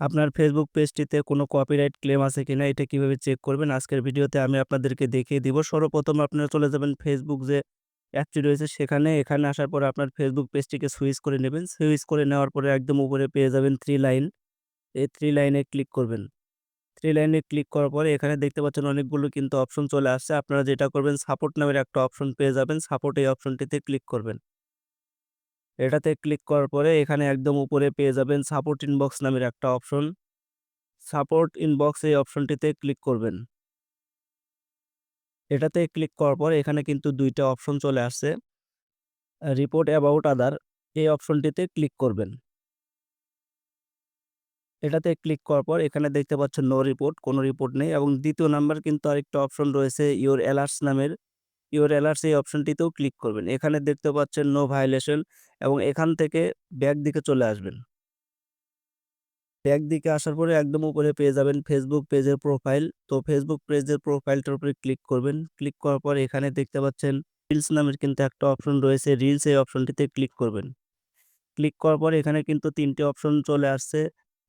আপনার ফেসবুক পেজটিতে কোনো copyright claim আছে কিনা, এটা কীভাবে চেক করবেন? আজকের ভিডিওতে আমি আপনাদেরকে দেখিয়ে দিব। সর্বপ্রথম আপনারা চলে যাবেন ফেসবুক যে অ্যাপটি রয়েছে, সেখানে, এখানে আসার পরে আপনার ফেসবুক পেজটিকে সুইচ করে নেবেন। সুইচ করে নেওয়ার পরে একদম উপরে পেয়ে যাবেন থ্রি লাইন এই থ্রি লাইনে ক্লিক করবেন। থ্রি লাইনে ক্লিক করার পরে এখানে দেখতে পাচ্ছেন অনেকগুলো কিন্তু অপশন চলে আসছে। আপনারা যেটা করবেন সাপোর্ট নামের একটা অপশন পেয়ে যাবেন। সাপোর্ট এই অপশনটিতে ক্লিক করবেন। এটাতে ক্লিক করার পরে এখানে একদম উপরে পেয়ে যাবেন সাপোর্ট ইনবক্স নামের একটা অপশন সাপোর্ট ইনবক্স এই অপশনটিতে ক্লিক করবেন। এটাতে ক্লিক করার পর এখানে কিন্তু দুইটা অপশন চলে আসছে। রিপোর্ট অ্যাবাউট আদার এই অপশনটিতে ক্লিক করবেন। এটাতে ক্লিক করার পর এখানে দেখতে পাচ্ছেন নো রিপোর্ট কোনো রিপোর্ট নেই এবং দ্বিতীয় নাম্বার কিন্তু আরেকটা অপশন রয়েছে ইওর অ্যালার্টস নামের। ইওর অ্যালার্টস এই অপশনটিতেও ক্লিক করবেন। এখানে দেখতে পাচ্ছেন নো ভায়োলেশন এবং এখান থেকে ব্যাক দিকে চলে আসবেন। ব্যাক দিকে আসার পরে একদম উপরে পেয়ে যাবেন ফেসবুক পেজের প্রোফাইল তো ফেসবুক পেজের প্রোফাইলটার উপরে ক্লিক করবেন। ক্লিক করার পর এখানে দেখতে পাচ্ছেন রিলস নামের কিন্তু একটা অপশন রয়েছে। রিলস এই অপশনটিতে ক্লিক করবেন। ক্লিক করার পর এখানে কিন্তু তিনটে অপশন চলে আসছে।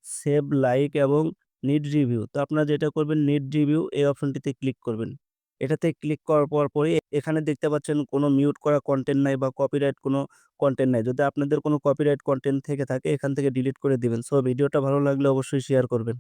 সেভ লাইক এবং নিড রিভিউ তো আপনারা যেটা করবেন নিড রিভিউ এই অপশনটিতে ক্লিক করবেন। এটাতে ক্লিক করার পর পরই এখানে দেখতে পাচ্ছেন কোনো মিউট করা কন্টেন্ট নাই বা কপিরাইট কোনো কন্টেন্ট নাই। যদি আপনাদের কোনো কপিরাইট কন্টেন্ট থেকে থাকে, এখান থেকে ডিলিট করে দিবেন। সো ভিডিওটা ভালো লাগলে অবশ্যই শেয়ার করবেন।